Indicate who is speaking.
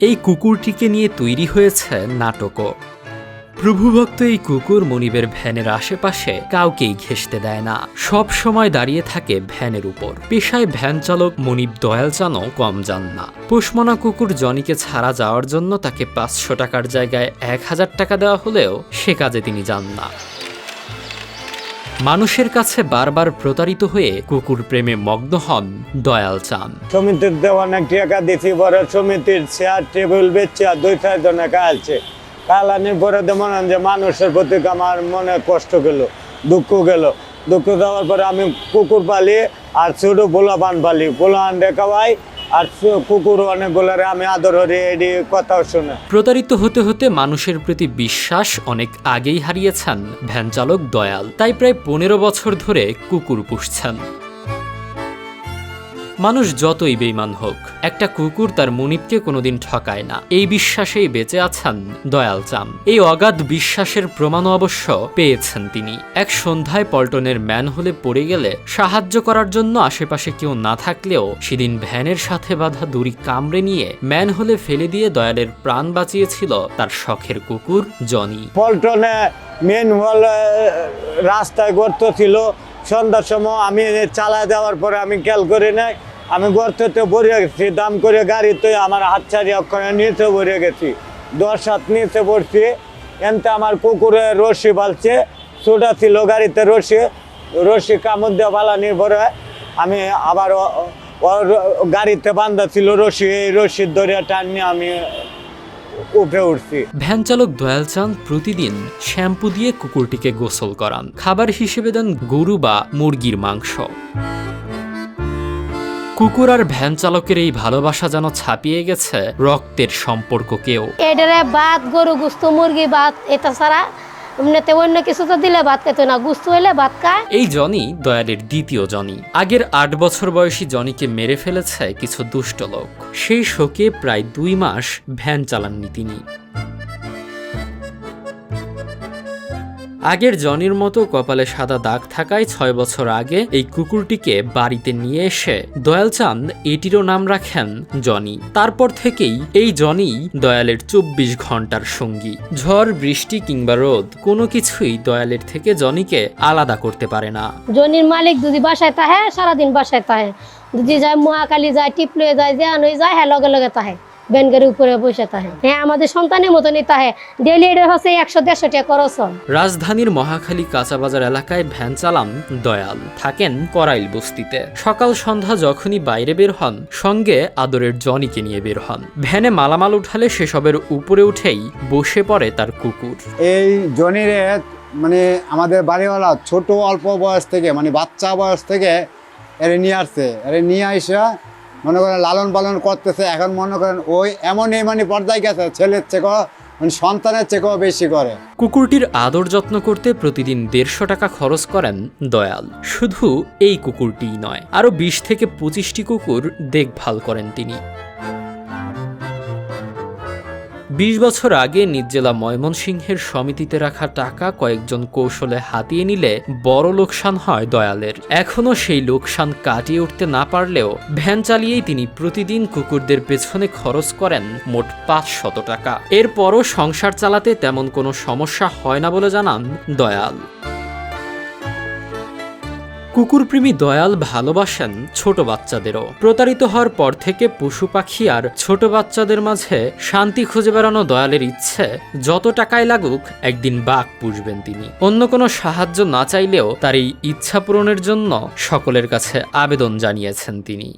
Speaker 1: এই কুকুরটিকে নিয়ে তৈরি হয়েছে নাটকও। প্রভুভক্ত এই কুকুর মনিবের ভ্যানের আশেপাশে কাউকেই ঘেঁষতে দেয় না। সব সময় দাঁড়িয়ে থাকে ভ্যানের উপর। পেশায় ভ্যান চালক মনিব দয়াল চানও কম যান না। পোষমনা কুকুর জনিকে ছাড়া যাওয়ার জন্য তাকে পাঁচশো টাকার জায়গায় এক হাজার টাকা দেওয়া হলেও সে কাজে তিনি যান না। মানুষের কাছে বারবার প্রতারিত হয়ে কুকুর প্রেমে মগ্ন হন দয়াল চান
Speaker 2: সমিতির দেওয়া অনেক টাকা দিছি পরে সমিতির চেয়ার টেবিল বেচছে দুই, চার জনে কালছে কালানির পরে তো মনে যে মানুষের প্রতি আমার মনে কষ্ট গেল, দুঃখ গেল। দুঃখ দেওয়ার পরে আমি কুকুর পালি আর ছোট পোলাপান পালি। পোলাপান দেখাবাই আর কুকুর কুকুর অনেকগুলোরে আমি আদর হরি এটি কথাও শুনে।
Speaker 1: প্রতারিত হতে হতে মানুষের প্রতি বিশ্বাস অনেক আগেই হারিয়েছেন। ভ্যান চালক দয়াল। তাই প্রায় পনেরো বছর ধরে কুকুর পুষছেন। মানুষ যতই বেইমান হোক, একটা কুকুর তার মুনিবকে কোনোদিন ঠকায় না। এই বিশ্বাসেই বেঁচে আছেন দয়াল চাম। এই অগাধ বিশ্বাসের প্রমাণও অবশ্য পেয়েছেন তিনি। এক সন্ধ্যায় পল্টনের ম্যান হলে পড়ে গেলে সাহায্য করার জন্য আশেপাশে কেউ না থাকলেও সেদিন ভ্যানের সাথে বাঁধা দড়ি কামড়ে নিয়ে ম্যান হলে ফেলে দিয়ে দয়ালের প্রাণ বাঁচিয়েছিল তার শখের কুকুর জনি।
Speaker 2: পল্টনে মেন হল রাস্তায় গর্ত ছিল। সন্ধ্যার সময় আমি চালায় দেওয়ার পরে আমি খেয়াল করি নাই। আমি গর্ততে ভরে গেছি, দাম করে গাড়িতে আমার হাত ছাড়ি ওখানে নিচে ভরে গেছি। দশ হাত নিচে পড়ছি এনতে আমার কুকুরে রশি বালছে ছোটা ছিল গাড়িতে রশি রশি কামড় দিয়ে বালানির পরে আমি আবার গাড়িতে বান্ধা ছিল রশি, এই রশির দরিয়া টান নিয়ে আমি উঠে উঠছি।
Speaker 1: ভ্যান চালক দয়াল চাঁদ প্রতিদিন শ্যাম্পু দিয়ে কুকুরটিকে গোসল করান। খাবার হিসেবে দেন গরু বা মুরগির মাংস। কুকুর আর ভ্যান চালকের এই ভালোবাসা যেন ছাপিয়ে গেছে রক্তের সম্পর্ককেও।
Speaker 3: এটারে ভাত গরু গুস্ত মুরগি ভাত এটা ছাড়া এমনিতে অন্য কিছু তো দিলে ভাত খেতে না গুস্ত হইলে ভাত খায়।
Speaker 1: এই জনি দয়ালের দ্বিতীয় জনি। আগের আট বছর বয়সী জনিকে মেরে ফেলেছে কিছু দুষ্ট লোক। সেই শোকে প্রায় দুই মাস ভ্যান চালাননি তিনি। আগের জনির মতো কপালে সাদা দাগ থাকায় ছয় বছর আগে এই কুকুরটিকে বাড়িতে নিয়ে এসে দয়াল চাঁদ এটিরও নাম রাখেন জনি। তারপর থেকেই এই জনি দয়ালের চব্বিশ ঘণ্টার সঙ্গী। ঝড়, বৃষ্টি কিংবা রোদ, কোনো কিছুই দয়ালের থেকে জনিকে আলাদা করতে পারে না।
Speaker 3: জনির মালিক যদি বাসায় তাহে সারাদিন বাসায় তাহে যদি যায় মহাকালী যায় টিপলে যায় হয়ে যায় হ্যাঁ লগে লগে তাহে ব্যানগাড়ির উপরে বসে তাহে হ্যাঁ আমাদের সন্তানের মতনই তাহে ডেলি এটা হচ্ছে একশো দেড়শো টাকা খরচ
Speaker 1: রাজধানীর মহাখালী কাঁচাবাজার এলাকায় ভ্যান চালান দয়াল। থাকেন করাইল বস্তিতে। সকাল সন্ধ্যা যখনই বাইরে বের হন সঙ্গে আদরের জনিকে নিয়ে বের হন। ভ্যানে মালামাল উঠালে সেসবের উপরে উঠেই বসে পড়ে তার কুকুর।
Speaker 4: এই জনিরে মানে আমাদের বাড়িওয়ালা ছোট অল্প বয়স থেকে মানে বাচ্চা বয়স থেকে এরে নিয়ে আসছে। এরে নিয়ে আইসা মনে করেন লালন পালন করতেছে, এখন মনে করেন ওই এমন এমনই মানে পর্যায়ে গেছে, ছেলের চেক মানে সন্তানের চেকেও বেশি করে।
Speaker 1: কুকুরটির আদর যত্ন করতে প্রতিদিন দেড়শো টাকা খরচ করেন দয়াল। শুধু এই কুকুরটিই নয়, আরও বিশ থেকে পঁচিশটি কুকুর দেখভাল করেন তিনি। বিশ বছর আগে নিজ জেলা ময়মনসিংহের সমিতিতে রাখা টাকা কয়েকজন কৌশলে হাতিয়ে নিলে বড় লোকসান হয় দয়ালের। এখনও সেই লোকসান কাটিয়ে উঠতে না পারলেও ভ্যান চালিয়েই তিনি প্রতিদিন কুকুরদের পেছনে খরচ করেন মোট পাঁচ শত টাকা। এরপরও সংসার চালাতে তেমন কোনো সমস্যা হয় না বলে জানান দয়াল। কুকুরপ্রেমী দয়াল ভালোবাসেন ছোট বাচ্চাদেরও। প্রতারিত হওয়ার পর থেকে পশু পাখি আর ছোট বাচ্চাদের মাঝে শান্তি খুঁজে বেড়ানো দয়ালের ইচ্ছে যত টাকায় লাগুক, একদিন বাঘ পুষবেন তিনি। অন্য কোনো সাহায্য না চাইলেও তার এই ইচ্ছা পূরণের জন্য সকলের কাছে আবেদন জানিয়েছেন তিনি।